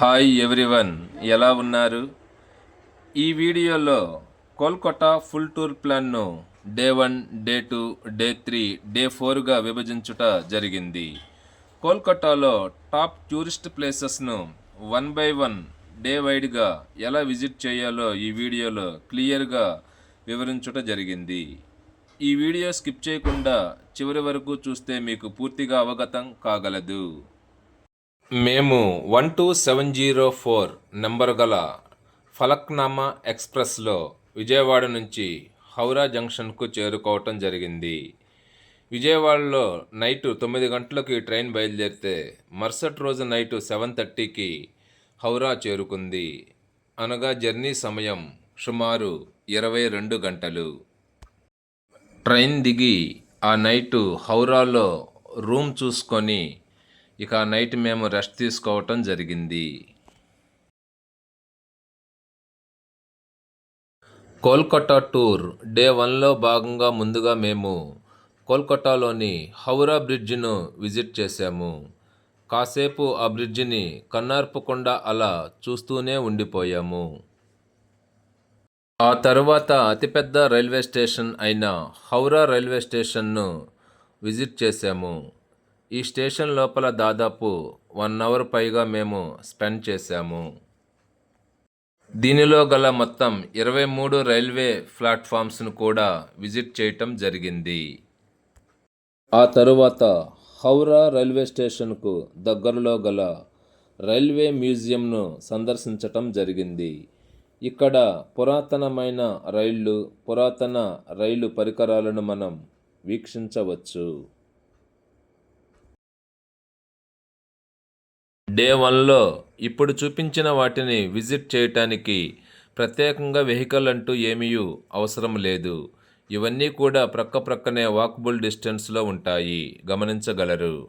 Hi everyone ఎలా ఉన్నారు? ఈ వీడియోలో కోల్కతా ఫుల్ టూర్ ప్లాన్ను day one day two day three day ఫోర్గా విభజించుట జరిగింది. కోల్కతాలో టాప్ టూరిస్ట్ ప్లేసెస్ను వన్ బై వన్ డే వైడ్గా ఎలా విజిట్ చేయాలో ఈ వీడియోలో క్లియర్గా వివరించుట జరిగింది. ఈ వీడియో స్కిప్ చేయకుండా చివరి వరకు చూస్తే మీకు పూర్తిగా అవగతం కాగలదు. మేము one two seven zero four number గల ఫలక్నామా ఎక్స్ప్రెస్లో విజయవాడ నుంచి హౌరా జంక్షన్కు చేరుకోవటం జరిగింది. విజయవాడలో నైట్ తొమ్మిది గంటలకు ఈ ట్రైన్ బయలుదేరితే మరుసటి రోజు నైటు సెవెన్ థర్టీకి హౌరా చేరుకుంది. అనగా జర్నీ సమయం సుమారు ఇరవై రెండు గంటలు. ట్రైన్ దిగి ఆ నైటు హౌరాలో రూమ్ చూసుకొని ఇక ఆ నైట్ మేము రెస్ట్ తీసుకోవటం జరిగింది. కోల్కతా టూర్ డే వన్లో భాగంగా ముందుగా మేము కోల్కతాలోని హౌరా బ్రిడ్జిను విజిట్ చేశాము. కాసేపు ఆ బ్రిడ్జిని కన్నార్పకుండా అలా చూస్తూనే ఉండిపోయాము. ఆ తరువాత అతిపెద్ద రైల్వే స్టేషన్ అయిన హౌరా రైల్వే స్టేషన్ను విజిట్ చేశాము. ఈ స్టేషన్ లోపల దాదాపు వన్ అవర్ పైగా మేము స్పెండ్ చేశాము. దీనిలో గల మొత్తం ఇరవై మూడు రైల్వే ప్లాట్ఫామ్స్ను కూడా విజిట్ చేయటం జరిగింది. ఆ తరువాత హౌరా రైల్వే స్టేషన్కు దగ్గరలో గల రైల్వే మ్యూజియంను సందర్శించటం జరిగింది. ఇక్కడ పురాతనమైన రైళ్ళు పురాతన రైలు పరికరాలను మనం వీక్షించవచ్చు. డే వన్లో ఇప్పుడు చూపించిన వాటిని విజిట్ చేయటానికి ప్రత్యేకంగా వెహికల్ అంటూ ఏమీ అవసరం లేదు. ఇవన్నీ కూడా ప్రక్క ప్రక్కనే వాకబుల్ డిస్టెన్స్లో ఉంటాయి. గమనించగలరు.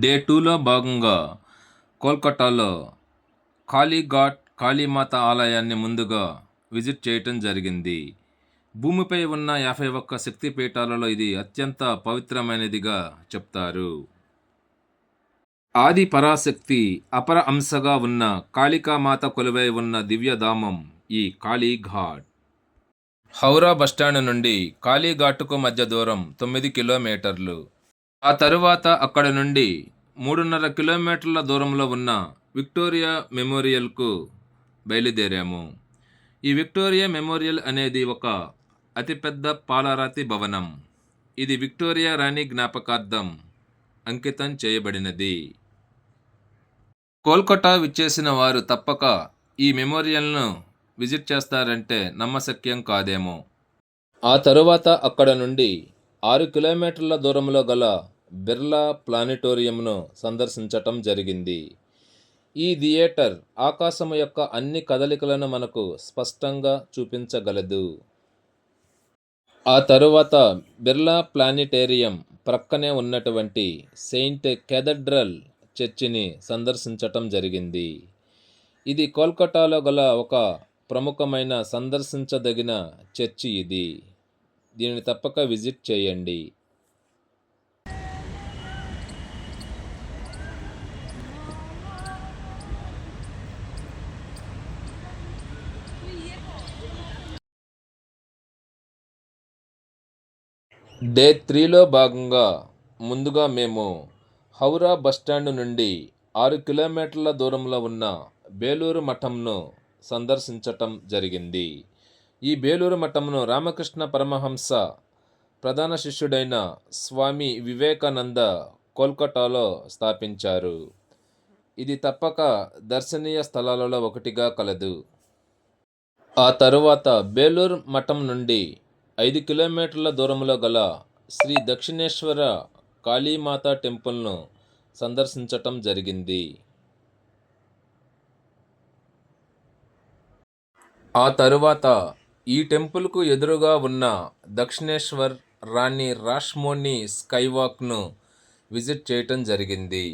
డే టూలో భాగంగా కోల్కతాలో కాళీఘాట్ కాళీమాత ఆలయాన్ని ముందుగా విజిట్ చేయటం జరిగింది. భూమిపై ఉన్న యాభై ఒక్క శక్తిపీఠాలలో ఇది అత్యంత పవిత్రమైనదిగా చెప్తారు. ఆది పరాశక్తి అపర అంశగా ఉన్న కాళికామాత కొలువై ఉన్న దివ్యధామం ఈ కాళీఘాట్. హౌరా బస్టాండ్ నుండి కాళీఘాట్కు మధ్య దూరం తొమ్మిది కిలోమీటర్లు. ఆ తరువాత అక్కడ నుండి మూడున్నర కిలోమీటర్ల దూరంలో ఉన్న విక్టోరియా మెమోరియల్కు బయలుదేరాము. ఈ విక్టోరియా మెమోరియల్ అనేది ఒక అతిపెద్ద పాలరాతి భవనం. ఇది విక్టోరియా రాణి జ్ఞాపకార్థం అంకితం చేయబడినది. కోల్కతా విచ్చేసిన వారు తప్పక ఈ మెమోరియల్ను విజిట్ చేస్తారంటే నమ్మశక్యం కాదేమో. ఆ తరువాత అక్కడ నుండి ఆరు కిలోమీటర్ల దూరంలో గల బిర్లా ప్లానిటోరియంను సందర్శించటం జరిగింది. ఈ థియేటర్ ఆకాశము యొక్క అన్ని కదలికలను మనకు స్పష్టంగా చూపించగలదు. ఆ తరువాత బిర్లా ప్లానిటేరియం ప్రక్కనే ఉన్నటువంటి సెయింట్ కెథడ్రల్ చర్చిని సందర్శించటం జరిగింది. ఇది కోల్కతాలో గల ఒక ప్రముఖమైన సందర్శించదగిన చర్చి ఇది. దీనిని తప్పక విజిట్ చేయండి. డే త్రీలో భాగంగా ముందుగా మేము హౌరా బస్టాండ్ నుండి ఆరు కిలోమీటర్ల దూరంలో ఉన్న బేలూరు మఠంను సందర్శించటం జరిగింది. ఈ బేలూరు మఠంను రామకృష్ణ పరమహంస ప్రధాన శిష్యుడైన స్వామి వివేకానంద కోల్కతాలో స్థాపించారు. ఇది తప్పక దర్శనీయ స్థలాలలో ఒకటిగా కలదు. ఆ తరువాత బేలూరు మఠం నుండి ఐదు కిలోమీటర్ల దూరంలో గల శ్రీ దక్షిణేశ్వర కాళీమాత టెంపుల్ను సందర్శించటం జరిగింది. ఆ తరువాత ఈ టెంపుల్కు ఎదురుగా ఉన్న దక్షిణేశ్వర్ రాణి రాష్మోని స్కైవాక్ను విజిట్ చేయటం జరిగింది.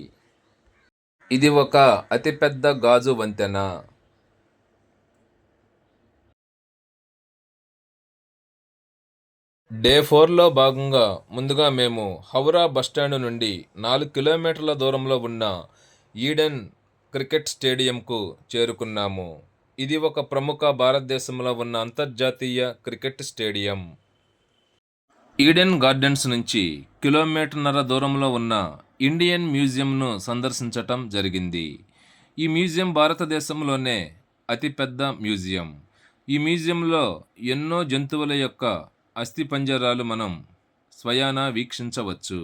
ఇది ఒక అతిపెద్ద గాజు వంతెన. డే ఫోర్లో భాగంగా ముందుగా మేము హౌరా బస్టాండ్ నుండి నాలుగు కిలోమీటర్ల దూరంలో ఉన్న ఈడెన్ క్రికెట్ స్టేడియంకు చేరుకున్నాము. ఇది ఒక ప్రముఖ భారతదేశంలో ఉన్న అంతర్జాతీయ క్రికెట్ స్టేడియం. ఈడెన్ గార్డెన్స్ నుంచి కిలోమీటర్న్నర దూరంలో ఉన్న ఇండియన్ మ్యూజియంను సందర్శించటం జరిగింది. ఈ మ్యూజియం భారతదేశంలోనే అతిపెద్ద మ్యూజియం. ఈ మ్యూజియంలో ఎన్నో జంతువుల యొక్క అస్థిపంజరాలు మనం స్వయానా వీక్షించవచ్చు.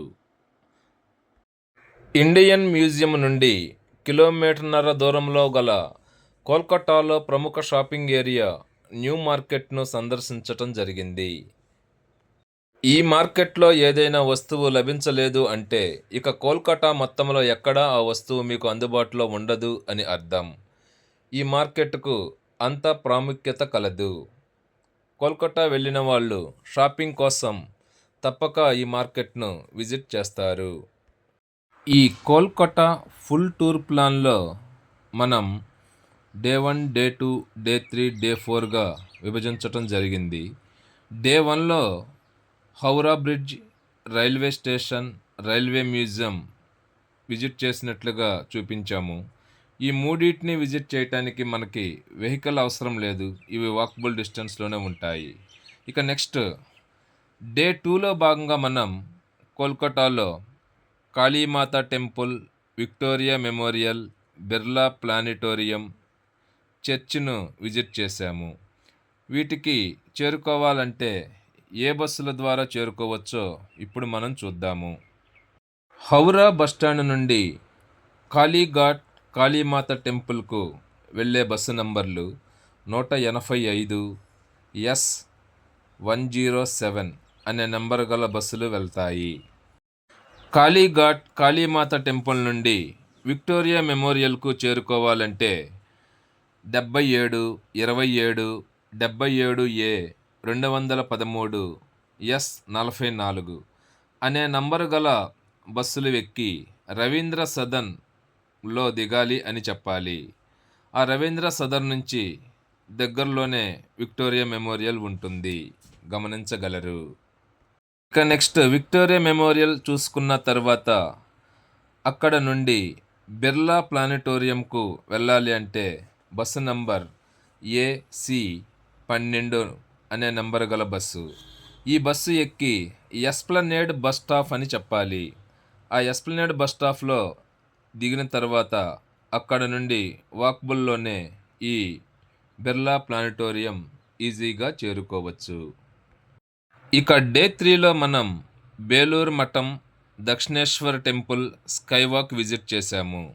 ఇండియన్ మ్యూజియం నుండి కిలోమీటర్న్నర దూరంలో గల కోల్కతాలో ప్రముఖ షాపింగ్ ఏరియా న్యూ మార్కెట్ను సందర్శించటం జరిగింది. ఈ మార్కెట్లో ఏదైనా వస్తువు లభించలేదు అంటే ఇక కోల్కతా మొత్తంలో ఎక్కడా ఆ వస్తువు మీకు అందుబాటులో ఉండదు అని అర్థం. ఈ మార్కెట్కు అంత ప్రాముఖ్యత కలదు. కోల్కతా వెళ్ళిన వాళ్ళు షాపింగ్ కోసం తప్పక ఈ మార్కెట్ను విజిట్ చేస్తారు. ఈ కోల్కతా ఫుల్ టూర్ ప్లాన్లో మనం day one day two day three day ఫోర్గా విభజించటం జరిగింది. డే వన్లో Howrah bridge railway station railway museum visit చేసినట్లుగా చూపించాము. ఈ మూడింటిని విజిట్ చేయడానికి మనకి వెహికల్ అవసరం లేదు. ఇవి వాకబుల్ డిస్టెన్స్లోనే ఉంటాయి. ఇక నెక్స్ట్ డే టూలో భాగంగా మనం కోల్కతాలో Kalimata temple Victoria memorial Birla planetarium చర్చ్ను visit చేశాము. వీటికి చేరుకోవాలంటే ఏ బస్సుల ద్వారా చేరుకోవచ్చో ఇప్పుడు మనం చూద్దాము. హౌరా బస్టాండ్ నుండి కాళీఘాట్ కాళీమాత టెంపుల్కు వెళ్ళే బస్సు నంబర్లు నూట ఎనభై ఐదు ఎస్ వన్ జీరో సెవెన్ అనే నంబర్ గల బస్సులు వెళ్తాయి. కాళీఘాట్ కాళీమాత టెంపుల్ నుండి విక్టోరియా మెమోరియల్కు చేరుకోవాలంటే డెబ్బై ఏడు ఇరవై ఏడు డెబ్బై ఏడు ఏ రెండు వందల పదమూడు ఎస్ నలభై నాలుగు అనే నంబరు గల బస్సులు ఎక్కి రవీంద్ర సదన్ లో దిగాలి అని చెప్పాలి. ఆ రవీంద్ర సదర్ నుంచి దగ్గరలోనే విక్టోరియా మెమోరియల్ ఉంటుంది. గమనించగలరు. ఇక నెక్స్ట్ విక్టోరియా మెమోరియల్ చూసుకున్న తర్వాత అక్కడ నుండి బిర్లా ప్లానిటోరియంకు వెళ్ళాలి అంటే బస్సు నంబర్ ఏసి పన్నెండు అనే నంబర్ గల బస్సు. ఈ బస్సు ఎక్కి ఎస్ప్లనేడ్ బస్ స్టాప్ అని చెప్పాలి. ఆ ఎస్ప్లనేడ్ బస్ స్టాప్లో దిగిన తర్వాత అక్కడ నుండి వాక్బుల్లోనే ఈ బిర్లా ప్లానిటోరియం ఈజీగా చేరుకోవచ్చు. ఇక డే త్రీలో మనం బేలూరు మఠం దక్షిణేశ్వర్ టెంపుల్ స్కైవాక్ విజిట్ చేశాము.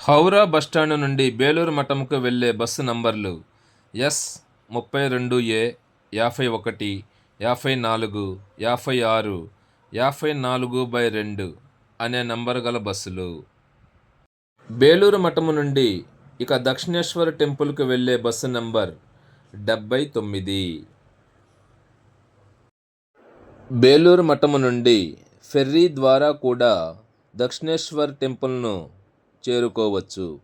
హౌరా బస్టాండ్ నుండి బేలూరు మఠంకు వెళ్ళే బస్సు నంబర్లు ఎస్ ముప్పై రెండు ఏ యాభై ఒకటి యాభై నాలుగు యాభై ఆరు యాభై నాలుగు బై రెండు అనే నంబరు గల బస్సులు. బేలూరు మఠము నుండి ఇక దక్షిణేశ్వర టెంపుల్కు వెళ్ళే బస్సు నంబర్ డెబ్బై తొమ్మిది. బేలూరు మఠము నుండి ఫెర్రీ ద్వారా కూడా దక్షిణేశ్వర్ టెంపుల్ను చేరుకోవచ్చు.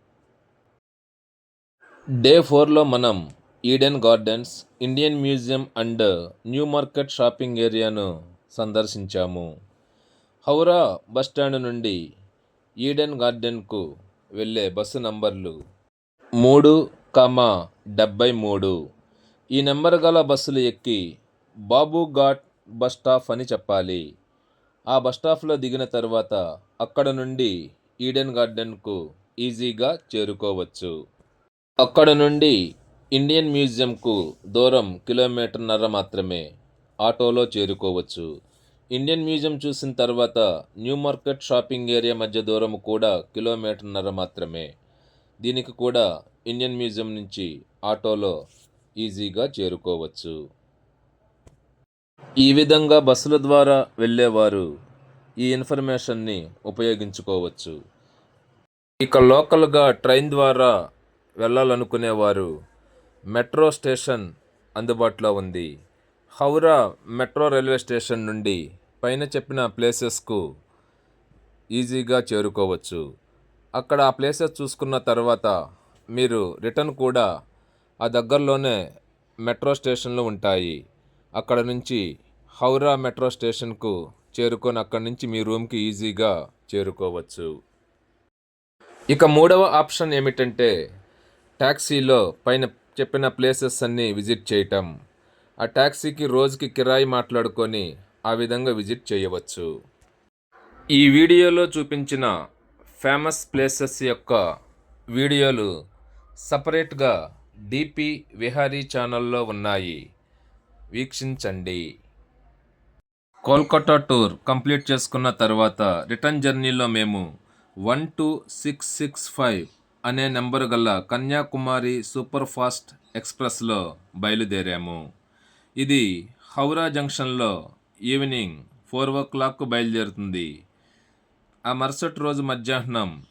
డే ఫోర్లో మనం Eden Gardens Indian museum and new market shopping ఏరియాను సందర్శించాము. హౌరా బస్టాండ్ నుండి ఈడెన్ గార్డెన్కు వెళ్ళే బస్సు నంబర్లు మూడు కమా డెబ్బై మూడు. ఈ నెంబర్ గల బస్సులు ఎక్కి బాబు ఘాట్ బస్ స్టాప్ అని చెప్పాలి. ఆ బస్ స్టాప్లో దిగిన తర్వాత అక్కడ నుండి ఈడెన్ గార్డెన్కు ఈజీగా చేరుకోవచ్చు. అక్కడ నుండి ఇండియన్ మ్యూజియంకు దూరం కిలోమీటర్న్నర మాత్రమే ఆటోలో చేరుకోవచ్చు. ఇండియన్ మ్యూజియం చూసిన తర్వాత న్యూ మార్కెట్ షాపింగ్ ఏరియా మధ్య దూరం కూడా కిలోమీటర్న్నర మాత్రమే. దీనికి కూడా ఇండియన్ మ్యూజియం నుంచి ఆటోలో ఈజీగా చేరుకోవచ్చు. ఈ విధంగా బస్సుల ద్వారా వెళ్ళేవారు ఈ ఇన్ఫర్మేషన్ని ఉపయోగించుకోవచ్చు. ఇక లోకల్గా ట్రైన్ ద్వారా వెళ్ళాలనుకునేవారు మెట్రో స్టేషన్ అందుబాటులో ఉంది. హౌరా మెట్రో రైల్వే స్టేషన్ నుండి పైన చెప్పిన ప్లేసెస్కు ఈజీగా చేరుకోవచ్చు. అక్కడ ఆ ప్లేసెస్ చూసుకున్న తర్వాత మీరు రిటర్న్ కూడా ఆ దగ్గరలోనే మెట్రో స్టేషన్లు ఉంటాయి. అక్కడ నుంచి హౌరా మెట్రో స్టేషన్కు చేరుకొని అక్కడి నుంచి మీ రూమ్కి ఈజీగా చేరుకోవచ్చు. ఇక మూడవ ఆప్షన్ ఏమిటంటే ట్యాక్సీలో పైన చెప్పిన ప్లేసెస్ అన్నీ విజిట్ చేయటం. ఆ ట్యాక్సీకి రోజుకి కిరాయి మాట్లాడుకొని ఆ విధంగా విజిట్ చేయవచ్చు. ఈ వీడియోలో చూపించిన ఫేమస్ ప్లేసెస్ యొక్క వీడియోలు సపరేట్గా డిపి విహారీ ఛానల్లో ఉన్నాయి. వీక్షించండి. కోల్కతా టూర్ కంప్లీట్ చేసుకున్న తర్వాత రిటర్న్ జర్నీలో మేము one two six six five అనే నెంబరు గల కన్యాకుమారి సూపర్ ఫాస్ట్ ఎక్స్ప్రెస్లో బయలుదేరాము. ఇది హౌరా జంక్షన్లో ఈవినింగ్ ఫోర్ ఓ క్లాక్కు బయలుదేరుతుంది. ఆ మరుసటి రోజు మధ్యాహ్నం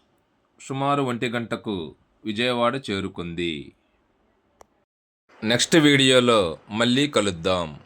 సుమారు ఒంటి గంటకు విజయవాడ చేరుకుంది. నెక్స్ట్ వీడియోలో మళ్ళీ కలుద్దాం.